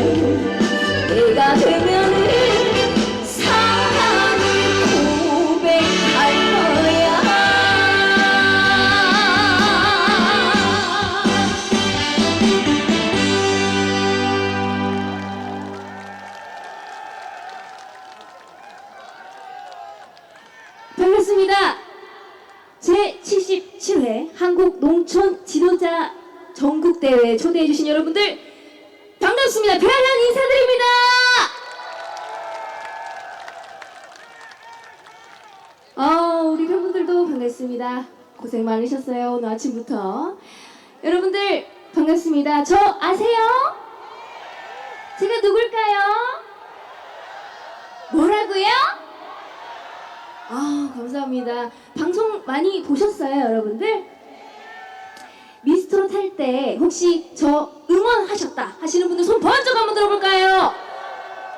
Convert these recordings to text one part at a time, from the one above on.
되면 때가 되면 반갑습니다. 고생 많으셨어요. 오늘 아침부터. 여러분들 반갑습니다. 저 아세요? 제가 누굴까요? 뭐라고요? 아, 감사합니다. 방송 많이 보셨어요, 여러분들? 미스트롯 할 때 혹시 저 응원하셨다 하시는 분들 손 번쩍 한번 들어볼까요?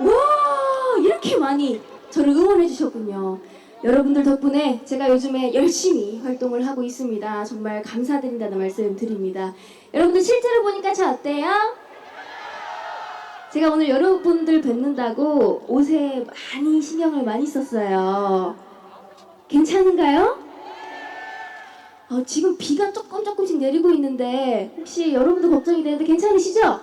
와, 이렇게 많이 저를 응원해 주셨군요. 여러분들 덕분에 제가 요즘에 열심히 활동을 하고 있습니다. 정말 감사드린다는 말씀 드립니다. 여러분들 실제로 보니까 저 어때요? 제가 오늘 여러분들 뵙는다고 옷에 많이 신경을 많이 썼어요. 괜찮은가요? 어, 지금 비가 조금 조금씩 내리고 있는데 혹시 여러분도 걱정이 되는데 괜찮으시죠?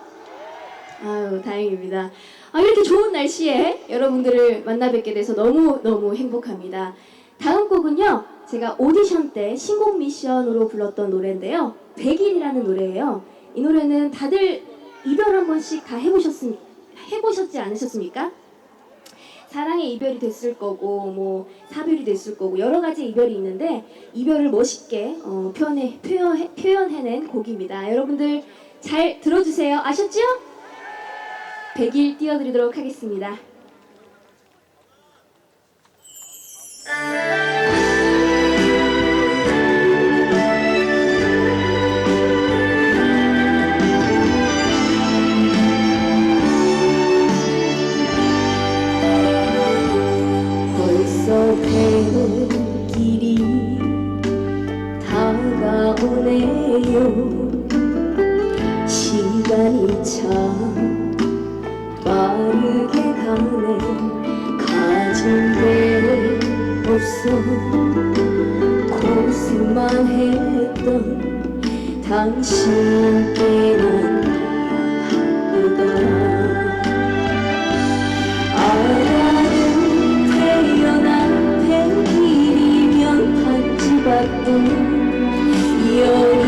아유 다행입니다. 아, 이렇게 좋은 날씨에 여러분들을 만나 뵙게 돼서 너무 너무 행복합니다. 다음 곡은요 제가 오디션 때 신곡 미션으로 불렀던 노래인데요 100일이라는 노래예요. 이 노래는 다들 이별 한 번씩 다 해보셨습 해보셨지 않으셨습니까? 사랑의 이별이 됐을 거고 뭐 사별이 됐을 거고 여러 가지 이별이 있는데 이별을 멋있게 어, 표현해 표현 표현해낸 곡입니다. 여러분들 잘 들어주세요. 아셨죠? 100일 띄워드리도록 하겠습니다. 벌써 백일이 다가오네요 시간이 참 가네 가진 게 없어 고생만 했던 당신께만 바쁘다. 아라는 태어난 백일이면 반지 받던 여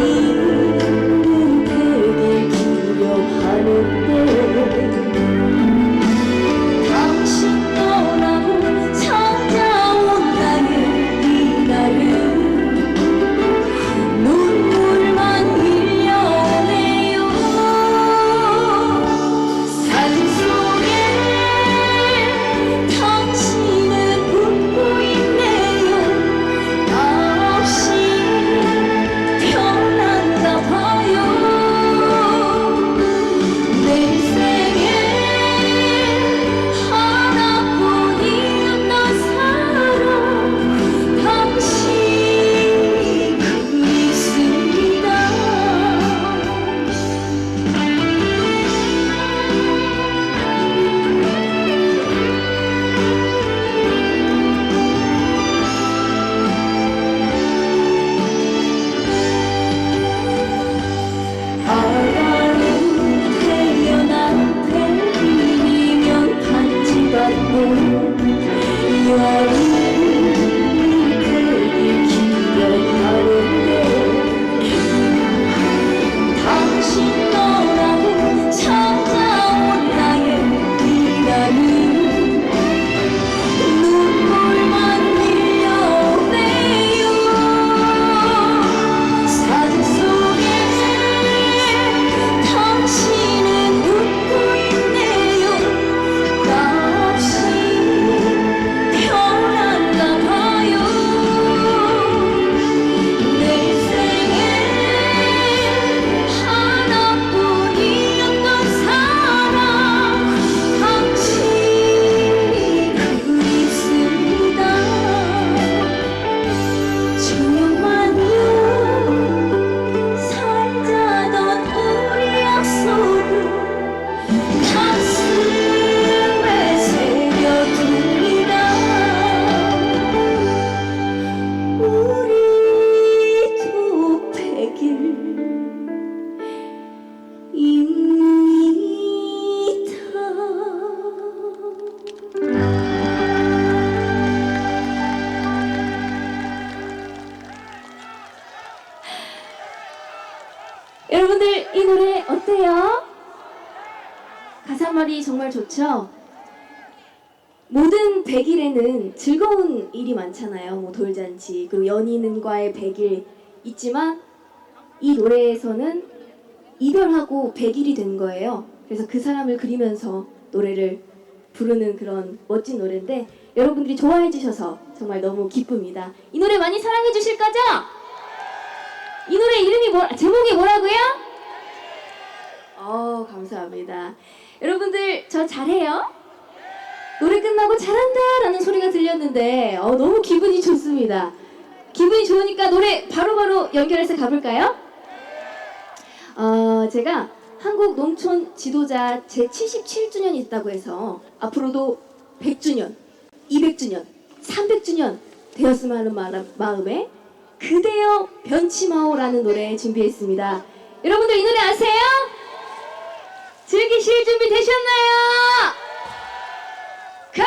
모든 백일에는 즐거운 일이 많잖아요. 뭐 돌잔치, 그리고 연인과의 백일 있지만 이 노래에서는 이별하고 백일이 된 거예요. 그래서 그 사람을 그리면서 노래를 부르는 그런 멋진 노래인데 여러분들이 좋아해 주셔서 정말 너무 기쁩니다. 이 노래 많이 사랑해 주실 거죠? 이 노래 이름이 뭐 제목이 뭐라고요? 어 감사합니다. 여러분들 저 잘해요? 노래 끝나고 잘한다 라는 소리가 들렸는데 어, 너무 기분이 좋습니다. 기분이 좋으니까 노래 바로바로 연결해서 가볼까요? 어, 제가 한국 농촌 지도자 제 77주년이 있다고 해서 앞으로도 100주년, 200주년, 300주년 되었으면 하는 마- 마음에 그대여 변치마오라는 노래 준비했습니다. 여러분들 이 노래 아세요? 즐기실 준비 되셨나요? 가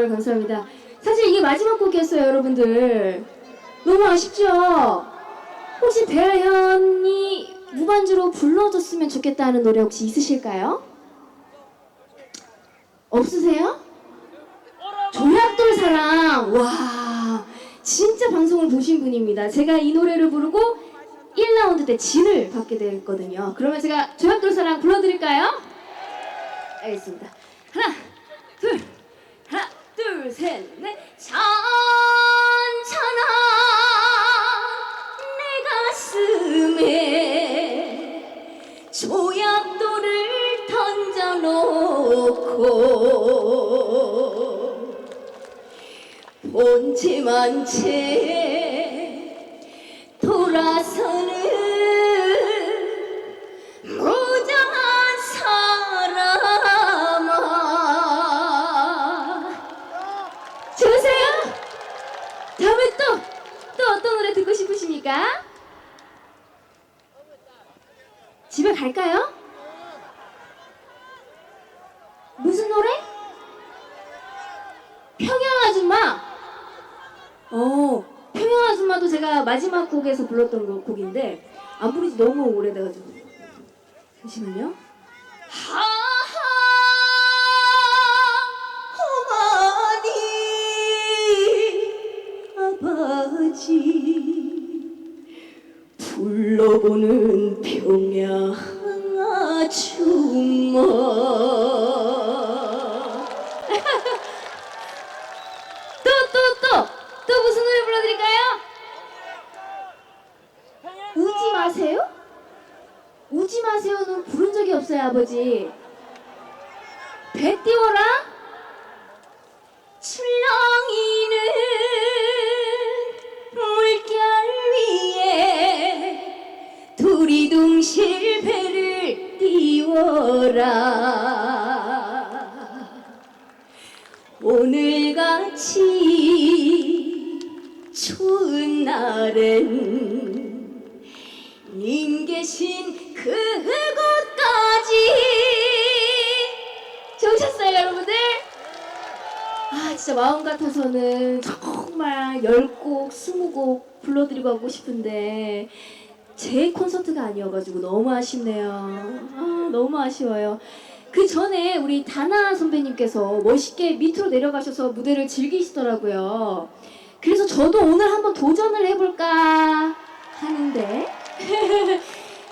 정말 감사합니다. 사실 이게 마지막 곡이었어요, 여러분들. 너무 아쉽죠? 혹시 배아현이 무반주로 불러줬으면 좋겠다는 노래 혹시 있으실까요? 없으세요? 조약돌 사랑 와 진짜 방송을 보신 분입니다. 제가 이 노래를 부르고 1라운드 때 진을 받게 됐거든요. 그러면 제가 조약돌 사랑 불러드릴까요? 알겠습니다. 하나 둘 하나 둘 셋 넷. 찬찬아 내 가슴에 조약돌을 던져놓고 본체만 채 돌아서는 갈까요? 무슨 노래? 평양 아줌마. 어, 평양 아줌마도 제가 마지막 곡에서 불렀던 거- 곡인데 안 부르지 너무 오래돼가지고. 잠시만요. 불러보는 평양 아줌마 또 또 또 또 무슨 노래 불러드릴까요? 우지 마세요? 우지 마세요는 부른 적이 없어요 아버지 배 띄워라 띄워라 오늘같이 추운 날엔 님 계신 그곳까지 좋으셨어요 여러분들? 아 진짜 마음 같아서는 정말 10곡, 20곡 불러드리고 하고 싶은데 제 콘서트가 아니어가지고 너무 아쉽네요. 아 너무 아쉬워요. 그 전에 우리 다나 선배님께서 멋있게 밑으로 내려가셔서 무대를 즐기시더라고요. 그래서 저도 오늘 한번 도전을 해볼까 하는데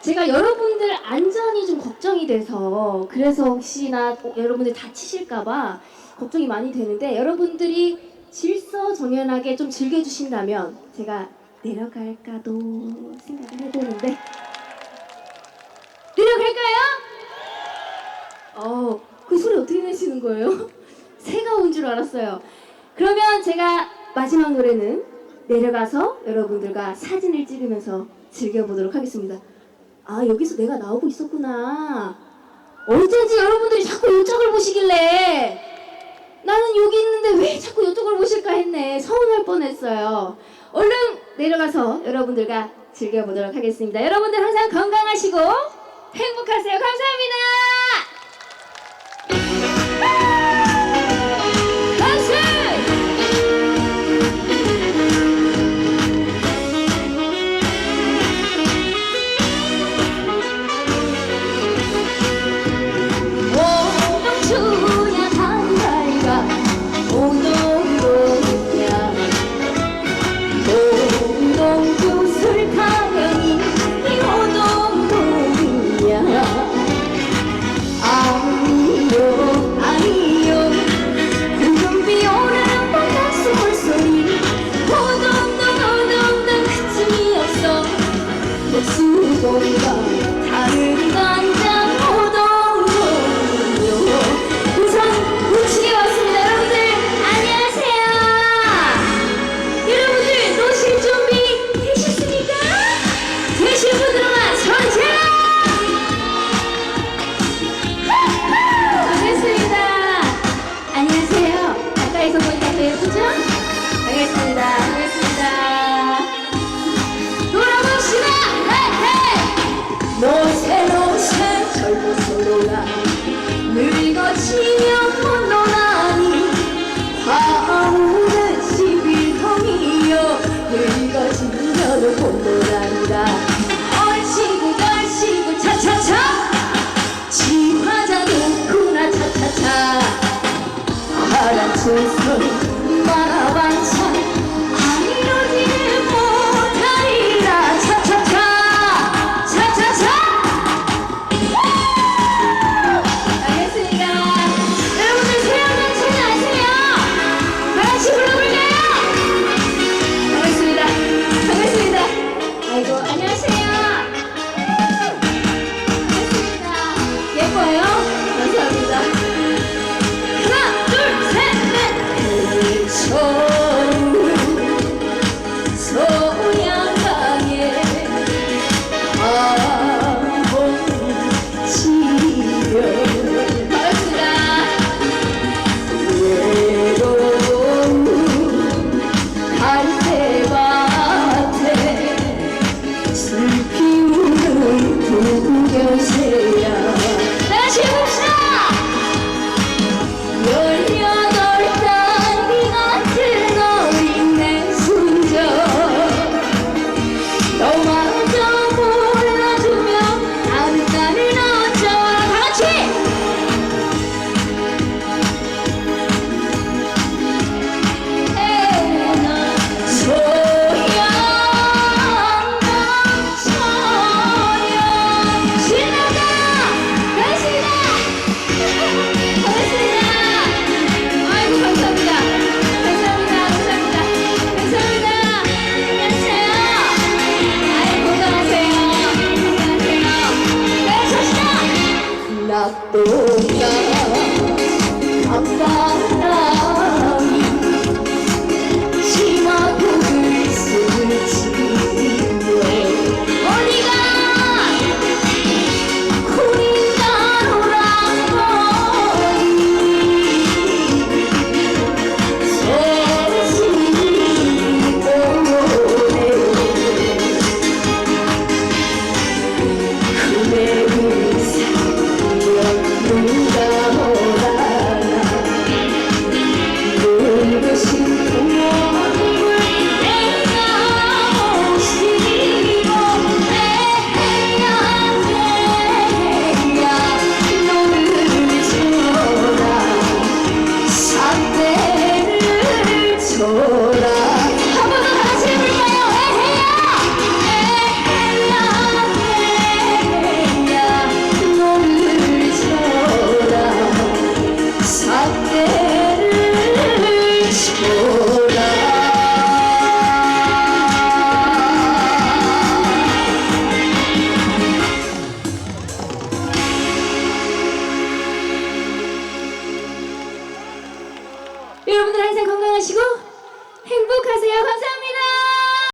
제가 여러분들 안전이 좀 걱정이 돼서 그래서 혹시나 꼭 여러분들 다치실까봐 걱정이 많이 되는데 여러분들이 질서 정연하게 좀 즐겨주신다면 제가 내려갈까도 생각을 해보는데 내려갈까요? 어, 그 소리 어떻게 내시는 거예요? 새가 온 줄 알았어요. 그러면 제가 마지막 노래는 내려가서 여러분들과 사진을 찍으면서 즐겨보도록 하겠습니다. 아, 여기서 내가 나오고 있었구나. 어쩐지 여러분들이 자꾸 이쪽을 보시길래 나는 여기 있는데 왜 자꾸 이쪽을 보실까 했네. 서운할 뻔했어요. 얼른 내려가서 여러분들과 즐겨보도록 하겠습니다. 여러분들 항상 건강하시고 행복하세요. 감사합니다. 만화